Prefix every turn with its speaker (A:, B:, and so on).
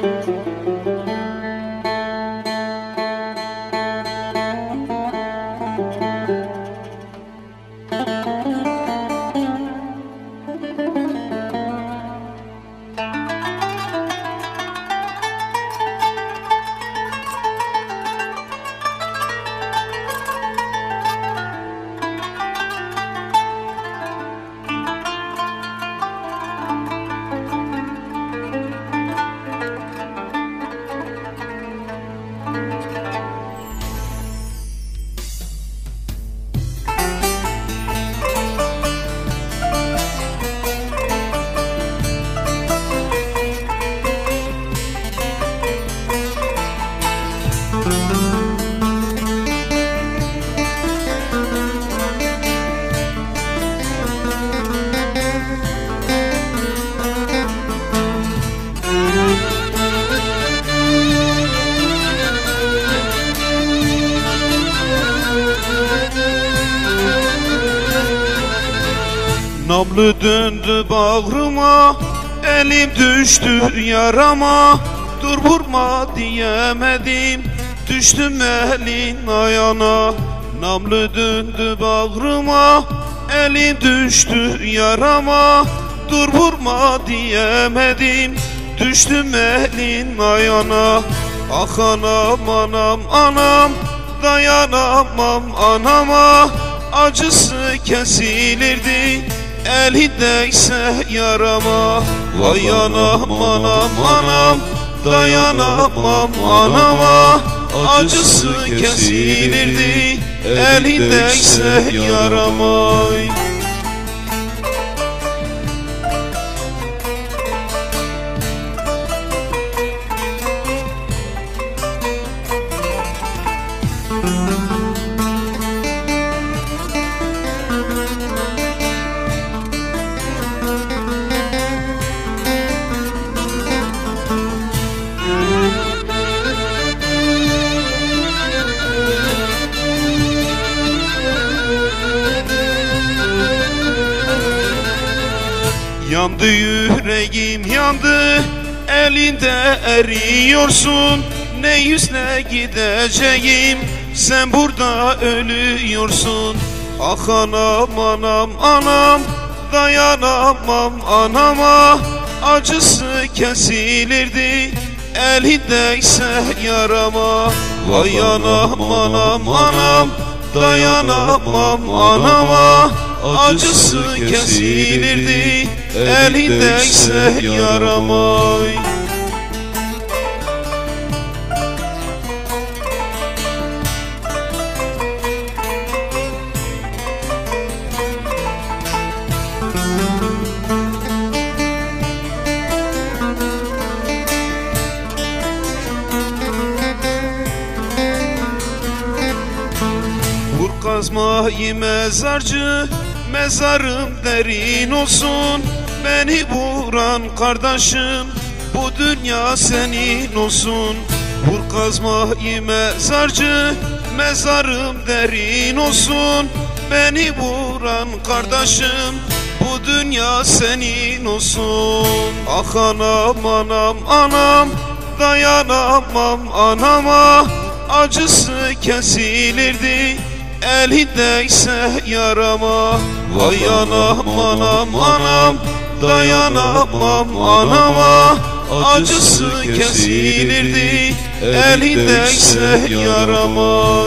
A: Música Namlı döndü bağrıma Elim düştü yarama. Dur vurma diyemedim Düştüm elin ayağına. Namlı döndü bağrıma Elim düştü yarama. Dur vurma diyemedim Düştüm elin ayağına. Ah anam anam anam Dayanamam anama. Acısı kesilirdi Elindeyse yarama Vay anam anam anam. Dayanamam anama Acısı kesilirdi. Elindeyse yarama Yandı yüreğim yandı. Elinde eriyorsun. Ne yüzle gideceğim? Sen burada ölüyorsun. Ah anam anam anam. Dayanamam anama. Acısı kesilirdi. Elindeyse yarama. Vay anam anam anam. Dayanamam anama Acısı kesilirdi Elindeyse yarama Vur kazmayı mezarcı Mezarım derin olsun Beni vuran kardeşim Bu dünya senin olsun. Vur kazmayı mezarcı Mezarım derin olsun. Beni vuran kardeşim Bu dünya senin olsun. Ah anam anam anam Dayanamam anama Acısı kesilirdi Elindeyse yarama Vay anam anam anam Dayanamam anama. Acısı kesilirdi Elindeyse yarama